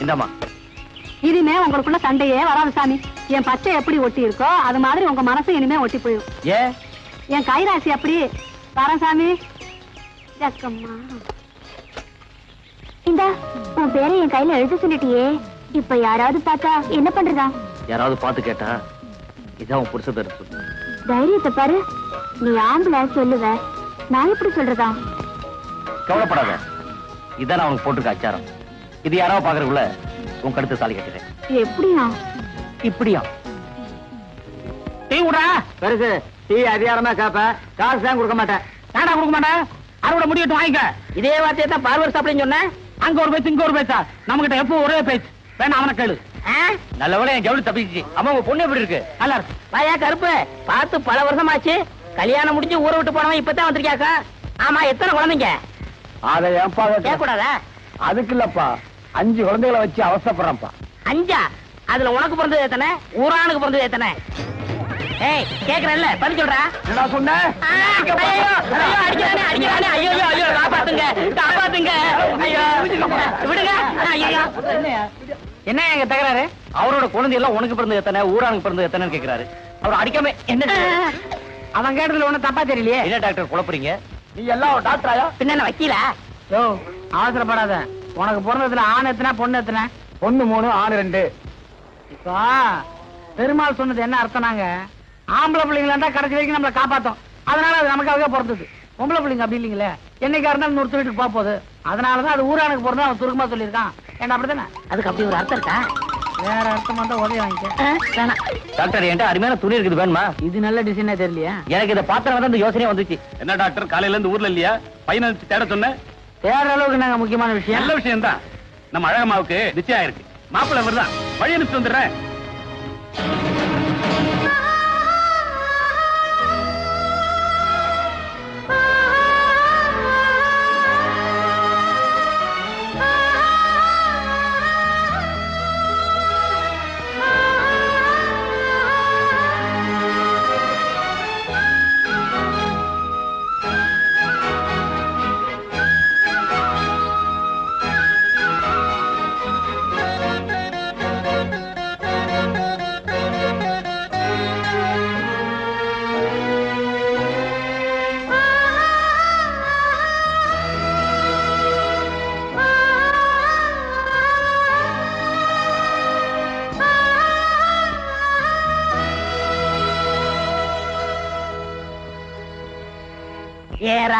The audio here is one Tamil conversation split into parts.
இந்தாம்மா. இனிமே உங்களுக்குள்ள சண்டையே வராது சாமி. என் பச்சை எப்படி ஒட்டி இருக்கோ அது மாதிரி உங்க மனசு இனிமே ஒட்டி போயிடும். ஏ? என் கைராசி அப்படி. வரேன் சாமி. ஜக்கம்மா இந்தா உன் பேரை என் கையில எழுத சொல்லிட்டியே. இப்ப யாராவது பார்த்தா என்ன பண்றதா? யாராவது பார்த்து கேட்டா இதான் உன் புருஷ பேர் தைரியத்தை பாரு. நீ ஆம்பளை சொல்லுவ. நான் எப்படி சொல்றதா? கவலைப்படாத. இதான் நான் உனக்கு போட்டிருக்க அச்சாரம். இது யாராவது பாக்குறதுக்குள்ள உன் கழுத்து தாலி கட்டுறேன் எப்படியா? இப்படியா? டீ விடா பெருசு டீ அதிகாரமா கேப்ப. காசு தான் கொடுக்க மாட்டேன். ஏடா கொடுக்க மாட்டேன்? அறுவடை முடிவிட்டு வாங்கிக்க. இதே வார்த்தையை தான் பார்வர் சாப்பிடுன்னு சொன்னேன். அங்க ஒரு பேச்சு இங்க ஒரு பேச்சா? நம்ம கிட்ட எப்போ ஒரே பேச்சு? வேணா அவனை கேளு. நல்ல என் ஜவுளி தப்பிச்சு அம்மா உங்க பொண்ணு எப்படி இருக்கு? நல்லா இருக்கு. வாயா கருப்பு. பார்த்து பல வருஷமாச்சு. கல்யாணம் முடிஞ்சு ஊரை விட்டு போனவன் இப்பதான் வந்திருக்கியாக்கா ஆமா எத்தனை குழந்தைங்க? அதை ஏன்பா கேட்க கூடாதா அதுக்கு இல்லப்பா. அஞ்சு குழந்தைகளை வச்சு அவசரப்படுறேன்ப்பா. அஞ்சா? அதுல உனக்கு பிறந்தது எத்தனை? ஊரானுக்கு பிறந்தது எத்தனை? ஏய் கேக்குறேன்ல பதில் சொல்றா? என்னடா சொன்ன? ஆ, ஐயோ, ஐயோ, அடிக்கிறானே, அடிக்கிறானே. ஐயோ, ஐயோ, ஐயோ, காப்பாத்துங்க, காப்பாத்துங்க. ஐயோ, விடுங்க. ஐயோ. என்ன எங்க தகராறு? அவரோட குழந்தை எல்லாம் உனக்கு பிறந்தது எத்தனை? ஊரானுக்கு பிறந்தது எத்தனைன்னு கேக்குறாரு. அவர் அடிக்காம என்ன அவன் கேட்டதுல ஒண்ணும் தப்பா தெரியலையே. என்ன டாக்டர் குழப்பறீங்க? நீ எல்லாம் டாக்டராயா? பின்ன என்ன வக்கீலா? யோ அவசரப்படாத. உனக்கு பிறந்ததுல ஆண் எத்தனை பொண்ணு எத்தனை? ஒண்ணு மூணு ஆறு ரெண்டு. இப்போ பெருமாள் சொன்னது என்ன அர்த்தம்னாங்க ஆம்பளை பிள்ளைங்களா இருந்தா கடைசி வரைக்கும் நம்மளை காப்பாத்தும். அதனால அது நமக்காக பிறந்தது. பொம்பளை பிள்ளைங்க அப்படி இல்லைங்களே? என்னைக்கா இருந்தாலும் நூறு வீட்டுக்கு போக போகுது. அதனாலதான் அது ஊரானுக்கு பிறந்தா அவன் சுருக்கமா சொல்லியிருக்கான். ஏன்னா அப்படித்தானே? அதுக்கு அப்படி ஒரு அர்த்தம் இருக்கா? வேற அர்த்தம் மட்டும் உதவி வாங்கிக்க. டாக்டர் என்கிட்ட அருமையான துணி இருக்குது வேணுமா? இது நல்ல டிசைனே தெரியலையா? எனக்கு இதை பார்த்தா இந்த யோசனையே வந்துச்சு. என்ன டாக்டர் காலையில இருந்து ஊர்ல இல்லையா? பையனை தேட சொன்ன தேடுற அளவுக்கு நாங்க முக்கியமான விஷயம்? நல்ல விஷயம் தான் நம்ம அழகமாவுக்கு நிச்சயம் இருக்கு மாப்பிள்ளை வருதான் வழி அனுப்பிச்சு வந்துடுறேன்.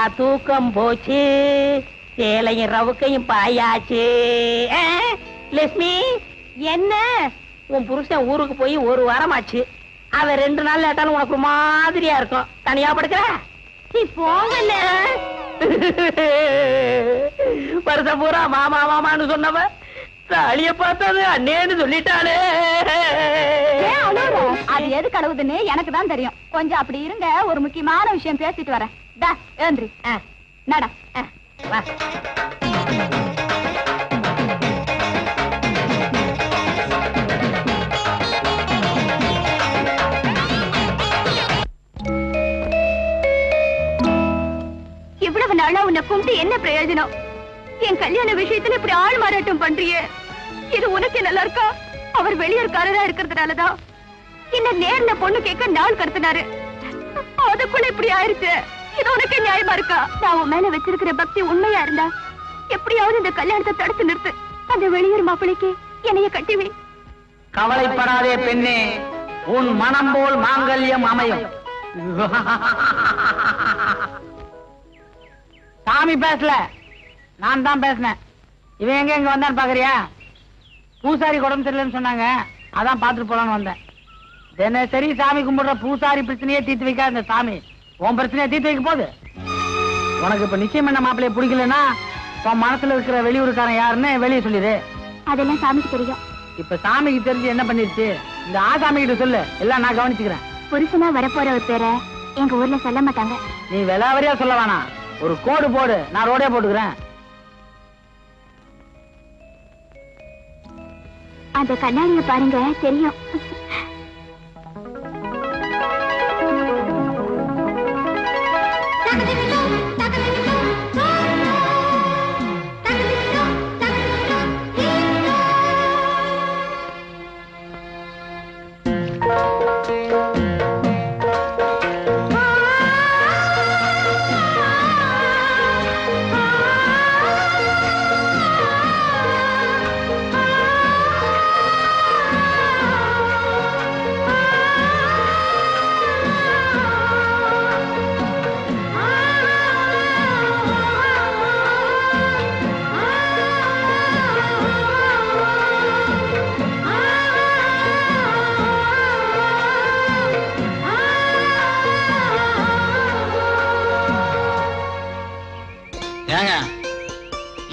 தூக்கம் போச்சு. சேலையும் ரவுக்கையும் பாயாச்சு. ஆ, லட்சுமி என்ன? உன் புருஷன் ஊருக்கு போய் ஒரு வாரமாச்சு. அவன் ரெண்டு நாள் லேட்டாலும் உனக்கு ஒரு மாதிரியா இருக்கும். தனியா படுக்கிற? நீ போங்கல்ல வருஷம் பூரா மாமா மாமான்னு சொன்னவ தாலிய பார்த்தது அண்ணேன்னு சொல்லிட்டானே அது எது கழுவுதுன்னு எனக்கு தான் தெரியும். கொஞ்சம் அப்படி இருங்க ஒரு முக்கியமான விஷயம் பேசிட்டு வரேன். டா ஏந்திரி. நடா வா. இவ்வளவு நாளா உன்னை கும்பிட்டு என்ன பிரயோஜனம்? என் கல்யாண விஷயத்துல இப்படி ஆள் மாறாட்டம் பண்றியே. இது உனக்கு நல்லா இருக்கா? அவர் வெளியூர்காரரா இருக்கிறதுனாலதான் என்ன நேர்ல பொண்ணு கேட்க நாள் கடத்தினாரு. அதுக்குள்ள இப்படி ஆயிருச்சு. இது உனக்கு நியாயமா இருக்கா? நான் உன் மேல வச்சிருக்கிற பக்தி உண்மையா இருந்தா எப்படியாவது இந்த கல்யாணத்தை தடுத்து நிறுத்து. அந்த வெளியூர் மாப்பிளைக்கு என்னைய கட்டிவி கவலைப்படாதே பெண்ணே. உன் மனம் போல் மாங்கல்யம் அமையும். சாமி பேசல. நான் தான் பேசினேன். இவன் எங்க இங்க வந்தான்னு பாக்குறியா? பூசாரி உடம்பு சரியில்லைன்னு சொன்னாங்க. அதான் பாத்துட்டு போலான்னு வந்தேன். தினசரி சாமி கும்பிடுற பூசாரி பிரச்சனையே தீர்த்து வைக்காத இந்த சாமி. உன் பிரச்சனையை தீர்த்து வைக்க போகுது உனக்கு இப்ப நிச்சயம் பண்ண மாப்பிள்ளைய பிடிக்கலன்னா உன் மனசுல இருக்கிற வெளியூருக்காரன் யாருன்னு வெளியே சொல்லிடு. அதெல்லாம் சாமிக்கு தெரியும். இப்ப சாமிக்கு தெரிஞ்சு என்ன பண்ணிருச்சு? இந்த ஆசாமி கிட்ட சொல்லு. எல்லாம் நான் கவனிச்சுக்கிறேன். புருஷனா வரப்போற ஒரு பேரை எங்க ஊர்ல சொல்ல மாட்டாங்க. நீ விலாவரியா சொல்ல வேணாம் ஒரு கோடு போடு. நான் ரோடே போட்டுக்கிறேன். அந்த கண்ணாடியை பாருங்க தெரியும்.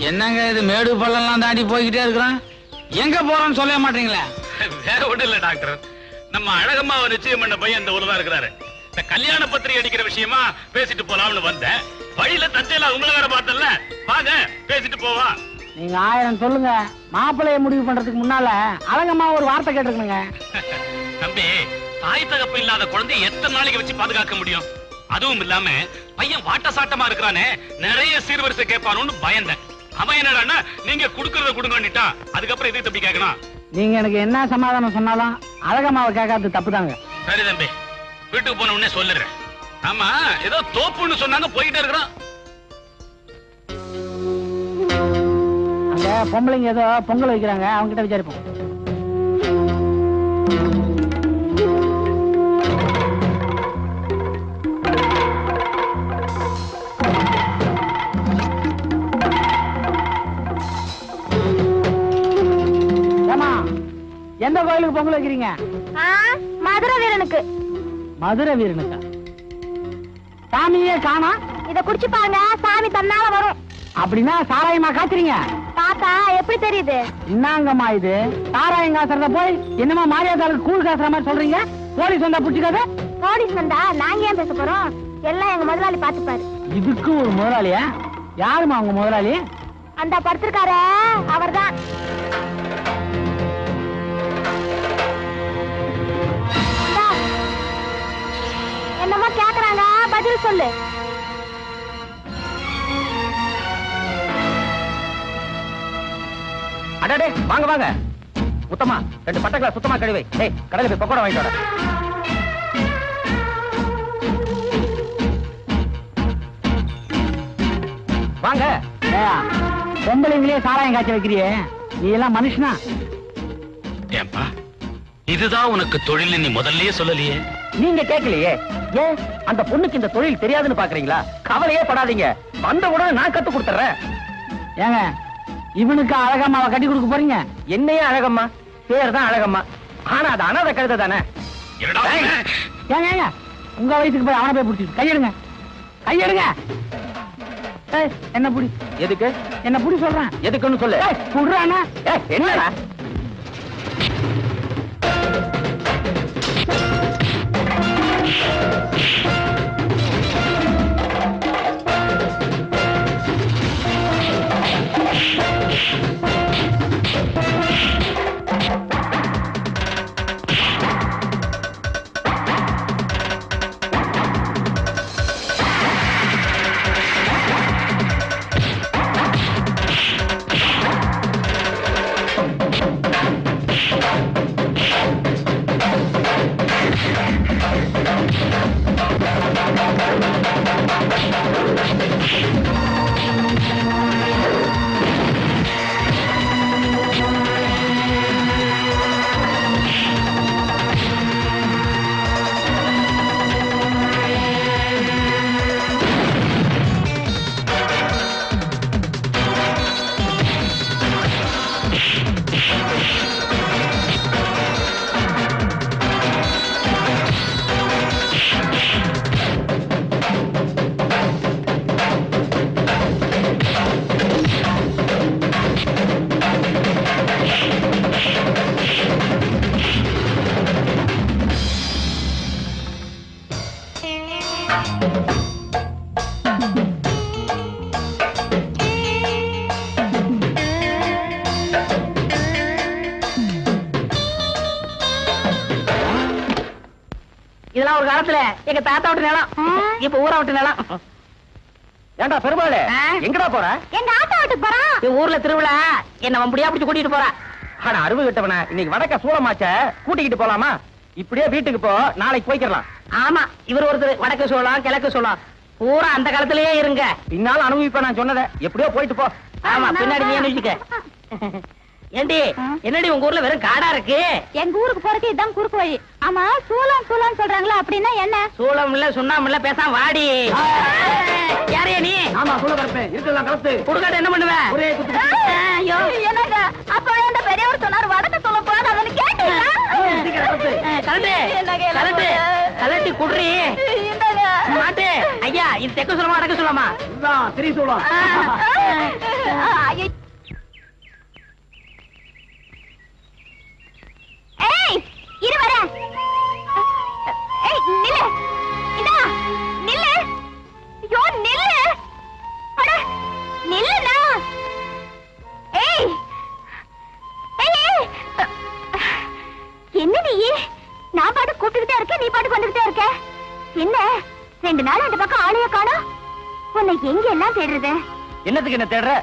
என்னங்க இது மேடு பள்ளம்லாம் தாண்டி போய்கிட்டே இருக்கிறோம்? எங்க போறோம்னு சொல்லவே மாட்டீங்களே? வேற ஒண்ணும் இல்ல டாக்டர். நம்ம அழகம்மாவை நிச்சயம் பண்ண பையன் இந்த ஊர்ல தான் இருக்கிறாரு. இந்த கல்யாண பத்திரிகை அடிக்கிற விஷயமா பேசிட்டு போலாம்னு வந்தேன். வழியில தஞ்சையில உங்களை வேற பார்த்தல வாங்க பேசிட்டு போவா. நீங்க ஆயிரம் சொல்லுங்க. மாப்பிள்ளைய முடிவு பண்றதுக்கு முன்னால அழகம்மா ஒரு வார்த்தை கேட்டுருக்கணுங்க. தம்பி தாய் தகப்பு இல்லாத குழந்தை எத்தனை நாளைக்கு வச்சு பாதுகாக்க முடியும்? அதுவும் இல்லாம பையன் வாட்ட சாட்டமா இருக்கிறானே நிறைய சீர்வரிசை கேட்பானு பயந்தேன். அவன் என்னடான்னா நீங்க குடுக்கறத கொடுங்கன்னுட்டா. அதுக்கப்புறம் எதுக்கு தம்பி கேட்கணும் நீங்க எனக்கு என்ன சமாதானம் சொன்னாலும் அழகம்மாவை கேட்காதது தப்புதாங்க. சரி தம்பி வீட்டுக்கு போன உடனே சொல்லுறேன் ஆமா ஏதோ தோப்புன்னு சொன்னாங்க போயிட்டே இருக்கிறோம். அங்க பொம்பளைங்க ஏதோ பொங்கல் வைக்கிறாங்க அவங்க கிட்ட விசாரிப்போம். எந்த கோயிலுக்கு பொங்கல் வைக்கிறீங்க? மதுரை வீரனுக்கு. மதுரை வீரனுக்கா? சாமியே காணா? இத குடிச்சு பாருங்க சாமி தன்னால வரும். அப்படின்னா சாராயமா காத்துறீங்க பார்த்தா எப்படி தெரியுது? என்னங்கம்மா இது? சாராயம் காசுறத போய் என்னமா மாரியாதாளுக்கு கூழ் காசுற மாதிரி சொல்றீங்க? போலீஸ் வந்தா புடிச்சுக்காத போலீஸ் வந்தா நாங்க ஏன் பேச போறோம்? எல்லாம் எங்க முதலாளி பாத்துப்பாரு இதுக்கு ஒரு முதலாளியா? யாருமா உங்க முதலாளி? அந்த படுத்திருக்காரு அவர்தான். பதில் சொல்லு. அடடே வாங்க வாங்க. முத்தமா ரெண்டு பட்டங்களை சுத்தமா கழுவை. ஏய் கடையில போய் பக்கோடா வாங்கிட்டு வாடா. வாங்க. ஏயா பொம்பளைங்களே சாராயம் காய்ச்ச வைக்கிறியே? நீ எல்லாம் மனுஷனா? ஏன்பா இதுதான் உனக்கு தொழில் நீ முதல்லயே சொல்லலையே. நீங்க கேட்கலையே ஏன்? அந்த பொண்ணுக்கு இந்த தொழில் தெரியாதுன்னு பாக்குறீங்களா? கவலையே படாதீங்க. வந்த உடனே நான் கத்து கொடுத்துறேன் ஏங்க இவனுக்கு அழகம்மாவை கட்டி கொடுக்க போறீங்க? என்னையே அழகம்மா? பேர் தான் அழகம்மா. ஆனா அது அனாதை கழுதை தானே. ஏங்க ஏங்க உங்க வயசுக்கு போய் அவனை போய் பிடிச்சிட்டு கையெடுங்க. கையெடுங்க! ஏய், என்ன புடி? எதுக்கு? என்ன புடி சொல்றேன்? எதுக்குன்னு சொல்லு. ஏய், புடுறானா என்னடா? இதெல்லாம் ஒரு காலத்துல எங்க தாத்தா விட்டு நிலம். இப்ப ஊரா விட்டு நிலம். ஏண்டா பெருமாளே? எங்கடா போற? எங்க ஆட்டோ விட்டு போறான் என் ஊர்ல திருவிழா என்ன வம்படியா பிடிச்சு கூட்டிட்டு போறா. ஆனா அருவு கிட்டவன இன்னைக்கு வடக்க சூளமாச்ச கூட்டிக்கிட்டு போலாமா? இப்படியே வீட்டுக்கு போ நாளைக்கு போய்க்கிடலாம். ஆமா இவர் ஒருத்தர் வடக்கு சோளம் கிழக்கு சோளம். பூரா அந்த காலத்திலேயே இருங்க. பின்னால அனுபவிப்ப நான் சொன்னதை. எப்படியோ போயிட்டு போ. ஆமா பின்னாடி நீ வச்சுக்க ஏண்டி என்னடி உங்க ஊர்ல வெறும் காடா இருக்கு? எங்க ஊருக்கு போறதுக்கு இதான் குறுக்கு வழி. ஆமா சூலம் சூலம் சொல்றாங்களா அப்படின்னா என்ன சூளம் இல்ல சுண்ணாம இல்ல பேசாம வாடி யாரையா நீ ஆமா சொல்ல வரப்பேன் இருக்கலாம் கலத்து குடுக்காட்ட என்ன பண்ணுவ ஒரே குத்து ஐயோ. என்னங்க அப்ப அந்த பெரியவர் சொன்னார் வடக்கு சொல்ல போறான்னு கேட்டீங்களா கலட்டு குடுறி. மாட்டு ஐயா இது தெக்க சொல்லமா அடக்க சொல்லமா இதுதான் திரி சூளம் ஐயோ. தேடுறது? என்னத்துக்கு என்ன தேடுற?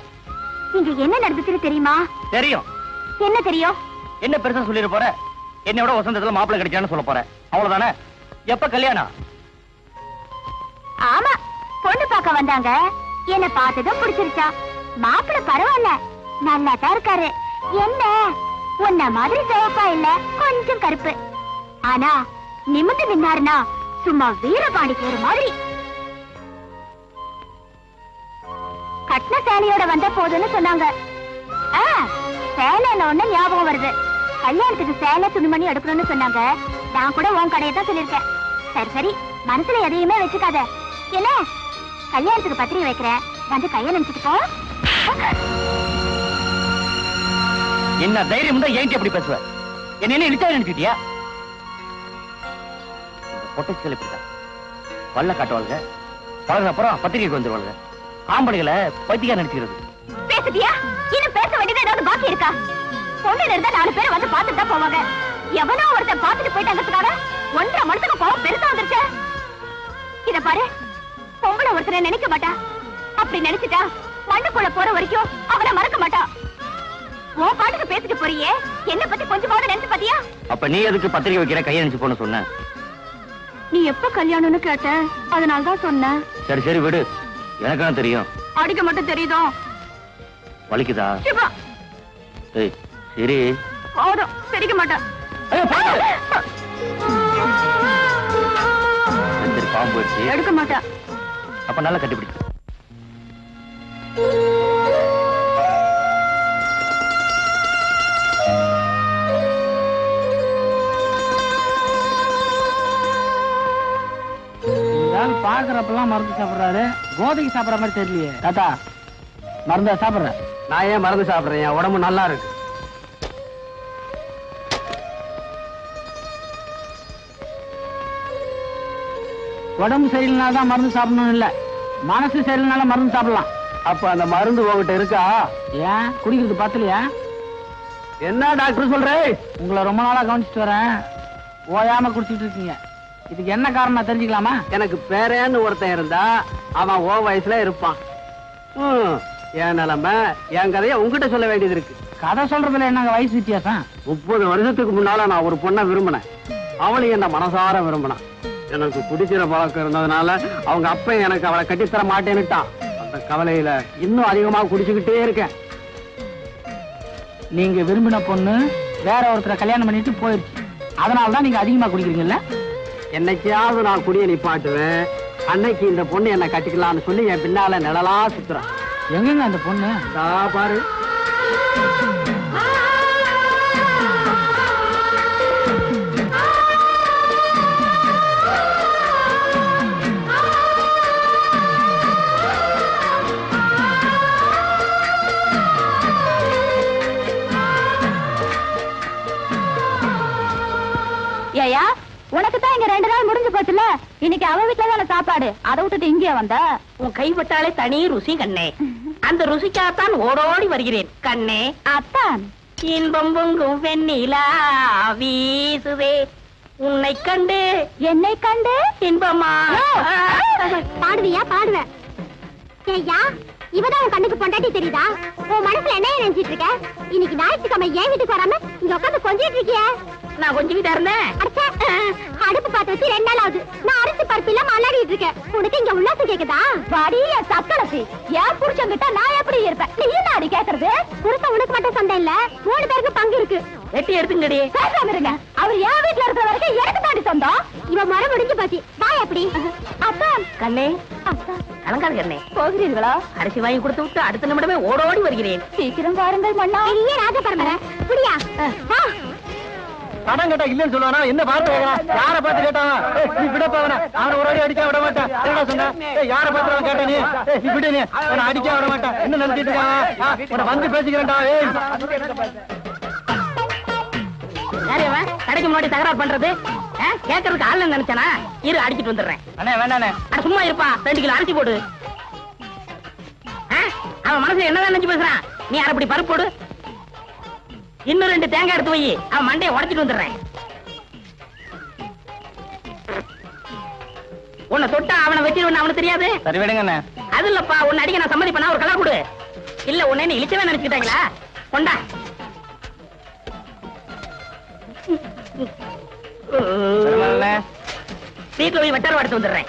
இங்க என்ன நடந்துச்சுன்னு தெரியுமா? தெரியும். என்ன தெரியும்? என்ன பெருசா சொல்லிட போற? என்னோட வசந்தத்துல மாப்பிள்ளை கிடைச்சான்னு சொல்ல போற. அவ்வளவுதானே? எப்ப கல்யாணம்? ஆமா பொண்ணு பார்க்க வந்தாங்க. என்ன பார்த்ததும் பிடிச்சிருச்சா. மாப்பிள்ள பரவாயில்ல நல்லா தான் இருக்காரு. என்ன? உன்ன மாதிரி சிவப்பா இல்ல கொஞ்சம் கருப்பு. ஆனா நிமிந்து நின்னாருனா சும்மா வீரபாண்டி பேரு மாதிரி. கட்டின சேலையோட வந்த போதுன்னு சொன்னாங்க. சேலைன்னு ஒண்ணு ஞாபகம் வருது. கல்யாணத்துக்கு சேலை துணிமணி எடுக்கணும்னு சொன்னாங்க. நான் கூட உன் கடையை தான் சொல்லிருக்கேன் சரி சரி மனசுல எதையுமே வச்சுக்காத. என்ன? கல்யாணத்துக்கு பத்திரிகை வைக்கிறேன் வந்து கையை நினைச்சிட்டு போ. என்ன தைரியம் தான் ஏன் எப்படி பேசுவ? என்ன இழுத்தா நினைச்சிட்டியா? இந்த பொட்டச்சிகள் இப்படிதான் பல்ல காட்டுவாளுங்க. பழகின அப்புறம் பத்திரிகைக்கு வந்துருவாளுங்க. ஆம்பளைகளை பத்திரிக்கை நினைச்சுக்கிறது. பேசுதியா இன்னும் பேச வேண்டியது ஏதாவது பாக்கி இருக்கா? பொண்ணு இருந்தா நாலு பேர் வந்து பார்த்துட்டு தான் போவாங்க. எவனோ ஒருத்தன் பார்த்துட்டு போயிட்டாங்கிறதுக்காக ஒன்றரை மனசுக்கு கோவம் பெருசா வந்துருச்சு. இத பாரு பொம்பளை ஒருத்தனை நினைக்க மாட்டா. அப்படி நினைச்சிட்டா மண்ணுக்குள்ள போற வரைக்கும் அவனை மறக்க மாட்டா. உன் பாட்டுக்கு பேசிட்டு போறியே என்ன பத்தி கொஞ்சமாவது நினைச்சு பாத்தியா? அப்ப நீ எதுக்கு பத்திரிக்கை வைக்கிற கையை நினைச்சு போன சொன்ன? நீ எப்ப கல்யாணம்னு கேட்ட அதனால தான் சொன்னேன் சரி சரி விடு. எனக்கு தெரியும். அடிக்க மட்டும் தெரியுதோ? வலிக்குதா? சரி. போதும் சிரிக்க மாட்டேன். சரி பாம்பு எடுக்க மாட்டேன். அப்ப நல்லா கட்டிப்பிடி பாக்குறப்பெல்லாம் மருந்து சாப்பிடுறாரு. கோதைக்கு சாப்பிடுற மாதிரி தெரியலையே. தாத்தா மருந்தா சாப்பிடுறேன் நான் ஏன் மருந்து சாப்பிடுறேன்? என் உடம்பு நல்லா இருக்கு. உடம்பு சரியில்லைனா தான் மருந்து சாப்பிடணும் இல்ல. மனசு சரியில்லைனால மருந்து சாப்பிடலாம். அப்ப அந்த மருந்து உங்ககிட்ட இருக்கா? ஏன்? குடிக்கிறது பத்தலையா என்ன டாக்டர் சொல்ற? உங்களை ரொம்ப நாளா கவனிச்சிட்டு வரேன். ஓயாம குடிச்சிட்டு இருக்கீங்க. இதுக்கு என்ன காரணம் தெரிஞ்சுக்கலாமா? எனக்கு பேரேன்னு ஒருத்தன் இருந்தா அவன் ஓ வயசுல இருப்பான். என் நிலைமை என் கதையை உங்ககிட்ட சொல்ல வேண்டியது இருக்கு. கதை சொல்றதுல என்னங்க வயசு வித்தியாசம்? முப்பது வருஷத்துக்கு முன்னால நான் ஒரு பொண்ணை விரும்பினேன். அவளையும் என்ன மனசார விரும்பினான். எனக்கு குடிக்கிற பழக்கம் இருந்ததுனால அவங்க அப்ப எனக்கு அவளை கட்டித்தர மாட்டேன்னுட்டான். அந்த கவலையில இன்னும் அதிகமா குடிச்சுக்கிட்டே இருக்கேன். நீங்க விரும்பின பொண்ணு வேற ஒருத்தரை கல்யாணம் பண்ணிட்டு போயிருச்சு. அதனால தான் நீங்க அதிகமா குடிக்கிறீங்கல்ல? என்னைக்காவது நான் குடியை நிப்பாட்டுவேன். அன்னைக்கு இந்த பொண்ணு என்ன கட்டிக்கலாம்னு சொல்லி என் பின்னால நிழலா சுத்துறான் எங்கங்க அந்த பொண்ணு? பாரு. வீட்டுல தானே சாப்பாடு. அதை விட்டுட்டு இங்கே வந்த? உன் கைப்பட்டாலே தனி ருசி கண்ணே. அந்த ருசிக்காகத்தான் ஓடோடி வருகிறேன் கண்ணே. அத்தான். இன்பம் பொங்கும் வெண்ணிலா வீசுதே. உன்னை கண்டு என்னை கண்டு? இன்பமா? பாடுவியா? பாடுவேன் ஏய்யா இவதான் உன் கண்ணுக்கு பொண்டாட்டி தெரியுதா? உன் மனசுல என்ன நினைச்சிட்டு இருக்க? இன்னைக்கு ஞாயிற்றுக்கிழமை ஏன் வீட்டுக்கு வராம இங்க உட்காந்து கொஞ்சிட்டு இருக்கிய? நான் கொஞ்சம் இருந்தேன். அடுப்பு பார்த்து வச்சு ரெண்டு நாள் ஆகுது. நான் இல்லாம அல்லாடிட்டு இருக்கேன் உனக்கு இங்க உல்லாசம் கேக்குதா? வடிய சக்கலசி ஏன் புருஷன்கிட்ட நான் எப்படி இருப்பேன்? நீ என்ன அடி கேக்குறது? புருஷன் உனக்கு மட்டும் சொந்தம் இல்ல. மூணு பேருக்கு பங்கு இருக்கு. வெட்டி எடுத்துங்கடி. பேசாம இருங்க. அவர் என் வீட்டுல இருக்கிற வரைக்கும் எனக்கு தாண்டி சொந்தம். இவன் மரம் முடிஞ்சு போச்சு. வா எப்படி அப்பா. கண்ணே. அப்பா. கலங்காது கண்ணே. போகிறீர்களா? அரிசி வாங்கி கொடுத்து விட்டு அடுத்த நிமிடமே ஓடோடி வருகிறேன். சீக்கிரம் வாருங்கள் மன்னா. பெரிய ராஜ பரம்பரை புடியா வா. கடன் கேட்டா இல்லன்னு சொல்லுவானா? என்ன பார்த்து கேட்கறான் யார பார்த்து கேட்டான் நீ விடப்பா அவனை அவனை ஒரு அடி அடிக்க விட மாட்டேன். என்னடா சொன்ன? யார பார்த்து அவன் கேட்ட நீ? நீ விடு நீ. அவனை அடிக்க விட மாட்டேன். என்ன நினைச்சிட்டு இருக்கான்? ஆ, உன்னை வந்து பேசிக்கிறேன்டா ஏய். யாரு? கடைக்கு முன்னாடி தகராறு பண்றது? கேட்கறதுக்கு ஆள் நினைச்சானா? இரு அடிச்சிட்டு வந்துடுறேன். அண்ணே வேண்டாண்ணே அட சும்மா இருப்பா. ரெண்டு கிலோ அரிசி போடு. அவன் மனசுல என்னதான் நினைச்சு பேசுறான்? நீ அரைப்படி பருப்பு போடு? இன்னும் ரெண்டு தேங்காய் எடுத்து வை. அவன் மண்டையை உடைச்சிட்டு வந்துடுறேன். உன்னை தொட்டா அவனை வச்சிருவன் அவனுக்கு தெரியாது? சரி விடுங்கண்ணே அது இல்லப்பா உன்னை அடிக்க நான் சம்மதி பண்ணா ஒரு கலர் கொடு. இல்ல உன்னை இழிச்சவே நினைச்சுக்கிட்டாங்களா? கொண்டா. வீட்டுல போய் வெட்டர் எடுத்து வந்துடுறேன்.